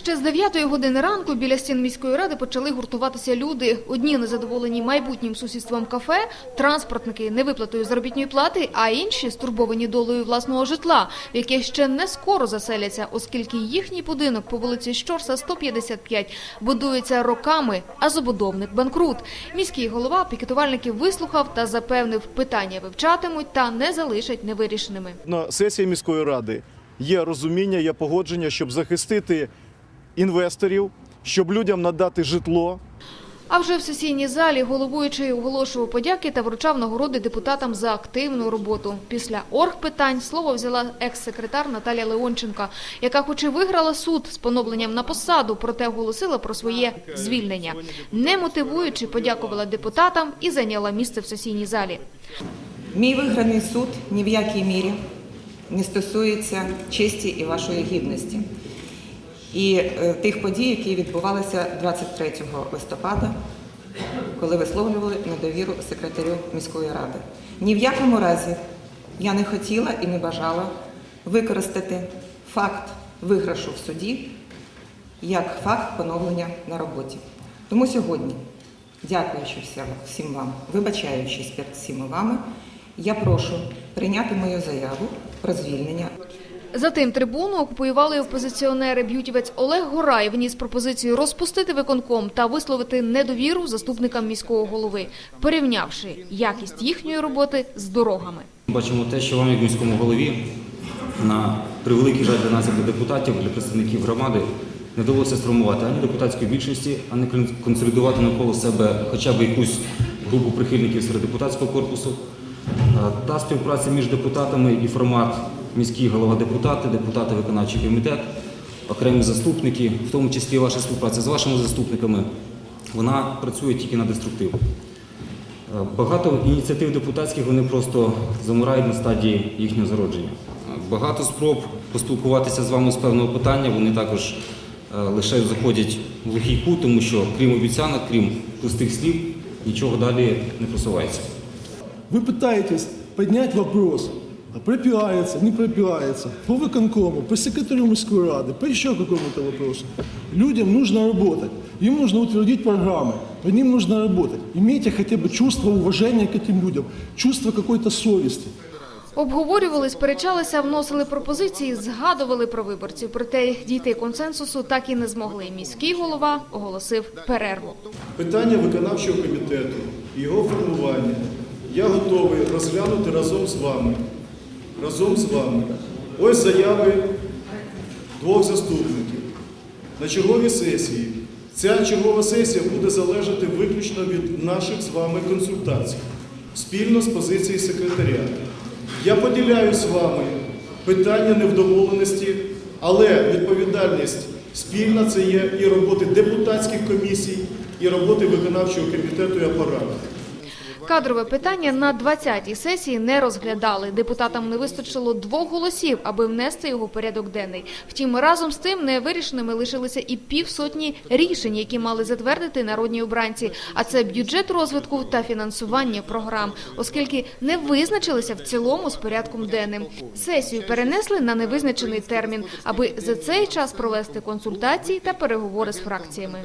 Ще з 9 години ранку біля стін міської ради почали гуртуватися люди. Одні незадоволені майбутнім сусідством кафе, транспортники невиплатою заробітної плати, а інші стурбовані долею власного житла, яке ще не скоро заселяться, оскільки їхній будинок по вулиці Щорса 155 будується роками, а забудовник банкрут. Міський голова пікетувальників вислухав та запевнив, питання вивчатимуть та не залишать невирішеними. На сесії міської ради є розуміння, є погодження, щоб захистити інвесторів, щоб людям надати житло. А вже в сесійній залі головуючий оголошував подяки та вручав нагороди депутатам за активну роботу. Після оргпитань слово взяла екс-секретар Наталія Леонченка, яка хоч і виграла суд з поновленням на посаду, проте оголосила про своє звільнення. Не мотивуючи, подякувала депутатам і зайняла місце в сесійній залі. Мій виграний суд ні в якій мірі не стосується честі і вашої гідності. І е, тих подій, які відбувалися 23 листопада, коли висловлювали недовіру секретарю міської ради. Ні в якому разі я не хотіла і не бажала використати факт виграшу в суді як факт поновлення на роботі. Тому сьогодні, дякуючи всім- всім вам, вибачаючись перед всіма вами, я прошу прийняти мою заяву про звільнення Затим трибуну окупували опозиціонери. Б'ютівець Олег Горай вніс пропозицію розпустити виконком та висловити недовіру заступникам міського голови, порівнявши якість їхньої роботи з дорогами. Бачимо те, що вам, як міському голові, на превеликий жаль для нас, як для депутатів, для представників громади, не вдалося сформувати ані депутатської більшості, ані кон- консолідувати навколо себе хоча б якусь групу прихильників серед депутатського корпусу. Е, Та співпраця між депутатами і формат міський голова депутати, депутати виконавчий комітет, окремі заступники, в тому числі ваша співпраця з вашими заступниками, вона працює тільки на деструктив. Е, Багато ініціатив депутатських вони просто замирають на стадії їхнього зародження. Е, Багато спроб поспілкуватися з вами з певного питання, вони також е, лише заходять в кут, тому що крім обіцянок, крім пустих слів, нічого далі не просувається. Вы пытаетесь поднять вопрос, а пропирается, не пропирается, по выконкому, по секретарю міської ради, по еще какому-то вопросу. Людям нужно работать, им нужно утвердить программы, по ним нужно работать. Имейте хотя бы чувство уважения к этим людям, чувство какой-то совести. Обговорювали, сперечалися, вносили пропозиції, згадували про виборців. Проте дійти консенсусу так і не змогли. Міський голова оголосив перерву. Питання виконавчого комітету і його формування я готовий розглянути разом з вами. Разом з вами. Ось заяви двох заступників на черговій сесії. Ця чергова сесія буде залежати виключно від наших з вами консультацій, спільно з позиції секретаря. Я поділяю з вами питання невдоволеності, але відповідальність спільна це є і роботи депутатських комісій, і роботи виконавчого комітету і апарату. Кадрове питання на 20-й сесії не розглядали. Депутатам не вистачило двох голосів, аби внести його в порядок денний. Втім, разом з тим невирішеними лишилися і півсотні рішень, які мали затвердити народні обранці. А це бюджет розвитку та фінансування програм, оскільки не визначилися в цілому з порядком денним. Сесію перенесли на невизначений термін, аби за цей час провести консультації та переговори з фракціями.